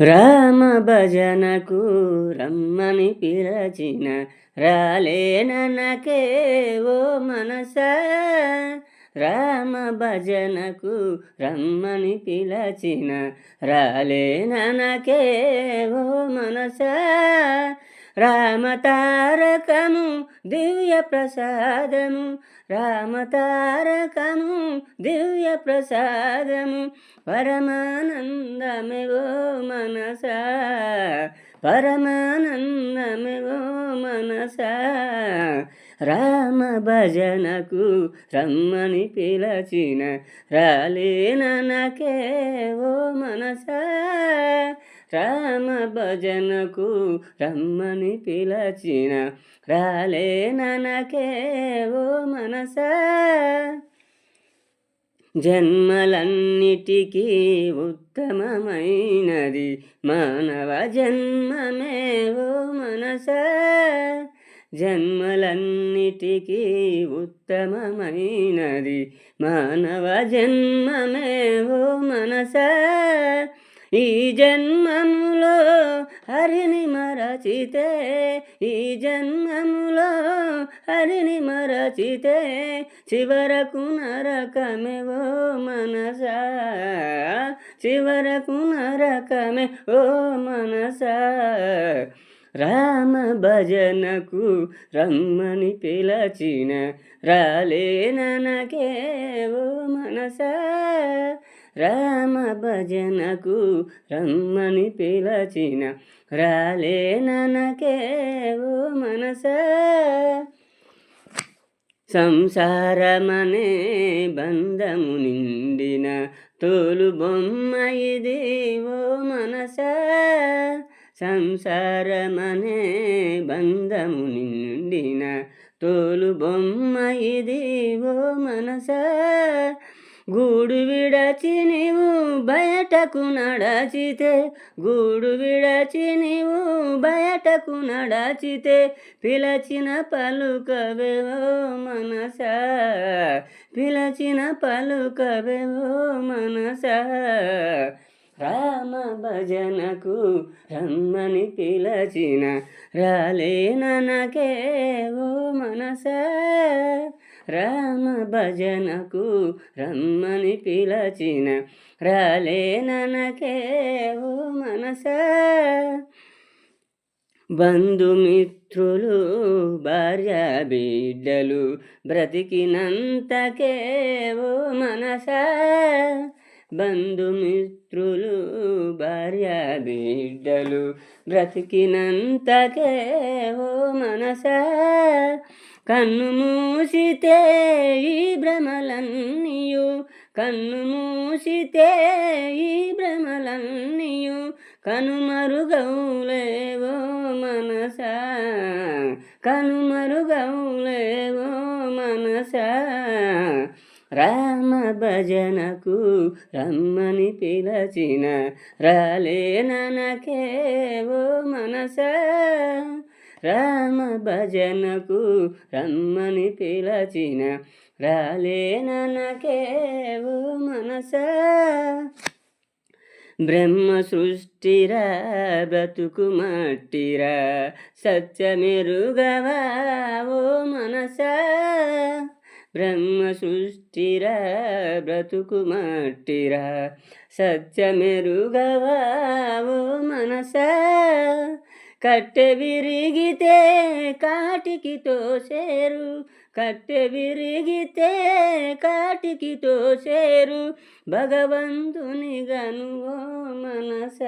రామ భజనకు రమ్మని పిలచిన రాలేననకే ఓ మనస. రామ భజనకు రమ్మని పిలచిన రాలేననకే ఓ మనస. రామ తారకము దివ్య ప్రసాదము. రామ తారకము దివ్య ప్రసాదము. పరమానందమివో మనస? పరమానందమివో మనస? రామ భజనకు రమ్మని పిలచిన రాలేననకే ఓ మనస? రామ భజనకు రమ్మని పిలచిన రాలేననకే ఓ మనస? జన్మలన్నిటికీ ఉత్తమమైనది. మానవ జన్మమే ఓ మనస. జన్మలన్నిటికీ ఉత్తమమైనది. మానవ జన్మమే ఓ మనస. ఈ జన్మములో హరిని మరచితే ఈ జన్మములో హరిని మరచితే చివరకు నరకమే ఓ మనస చివరకు నరకమే ఓ మనస. రామ భజనకు రమ్మని పిలచిన రాలేననకే ఓ మనస. రామ భజనకు రమ్మని పిలచిన రాలేననకే ఓ మనస. సంసారమనే బంధము నిండిన తోలు బొమ్మ ఇది ఓ మనస. సంసారమనే బంధము నిండిన తోలు బొమ్మ ఇది ఓ మనస. గూడు విడచి నీవు బయటకు నడచితే గూడు విడచి నీవు బయటకు నడచితే పిలచిన పలుకవేవో మనస పిలచిన పలుకవేవో మనస. రామ భజనకు రమ్మని పిలచిన రాలేననకే ఓ మనస. రామ భజనకు రమ్మని పిలచిన రాలేననకే ఓ మనస. బంధుమిత్రులు భార్య బిడ్డలు బ్రతికినంతకే ఓ మనస. బంధుమిత్రులు భార్య బిడ్డలు బ్రతికినంతకే ఓ మనస. కన్ను మూసితే ఈ భ్రమలన్నీయు. కన్ను మూసితే ఈ భ్రమలన్నీయు. కనుమరుగౌలేవో మనస. కనుమరుగౌలేవో మనస. రామ భజనకు రమ్మని పిలచిన రాలేననకే ఓ మనస. రామ భజనకు రమ్మని పిలచిన రాలేననకేవు ఓ మనస. బ్రహ్మ సృష్టిరా బ్రతుకు మట్టిరా సత్యమెరుగవా ఓ మనస. బ్రహ్మ సృష్టిరా బ్రతుకు మట్టిరా సత్యమెరుగవా ఓ మనస. కట్టె విరిగితే కాటికి తోసేరు. కట్టె విరిగితే కాటికి తోసేరు. భగవంతుని గను ఓ మనస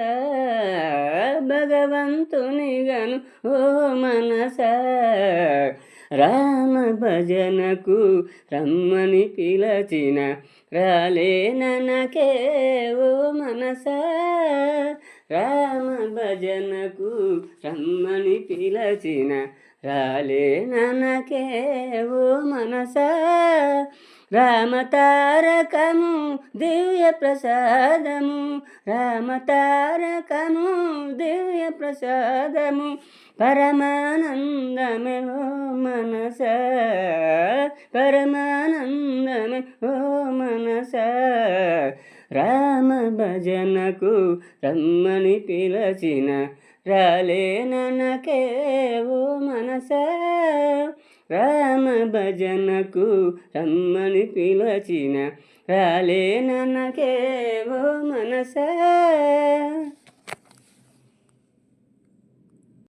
భగవంతుని గను ఓ మనస. రామ భజనకు రమ్మని పిలచిన రాలేననకే ఓ మనసా. రామ భజనకు రమ్మని పిలచిన రాలేననకే ఓ మనస. రామ తారకము దివ్య ప్రసాదము రామ తారకము దివ్య ప్రసాదము పరమానందమే ఓ మనస. పరమానందమే ఓ మనస. రామ భజనకు రమ్మని పిలచిన రాలేననకేవో మనస. రామ భజనకు రమ్మని పిలచిన రాలేననకేవో మనస.